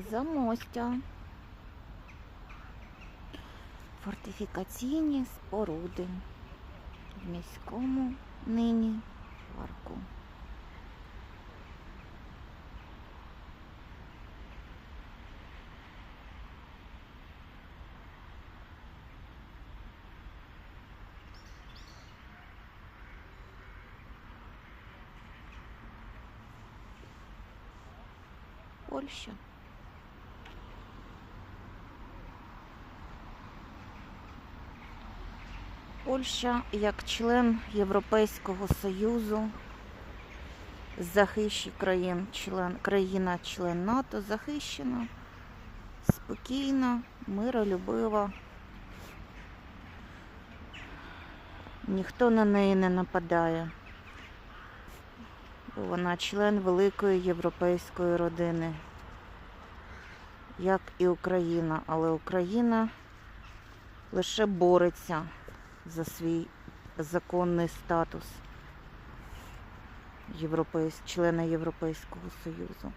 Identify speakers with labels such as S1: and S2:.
S1: Замостя. Фортифікаційні споруди в міському нині парку. Польща. Польща як член Європейського Союзу, захищі країн, член, країна-член НАТО захищена, спокійна, миролюбива. Ніхто на неї не нападає. Бо вона член великої європейської родини, як і Україна, але Україна лише бореться за свій законний статус члена Європейського Союзу.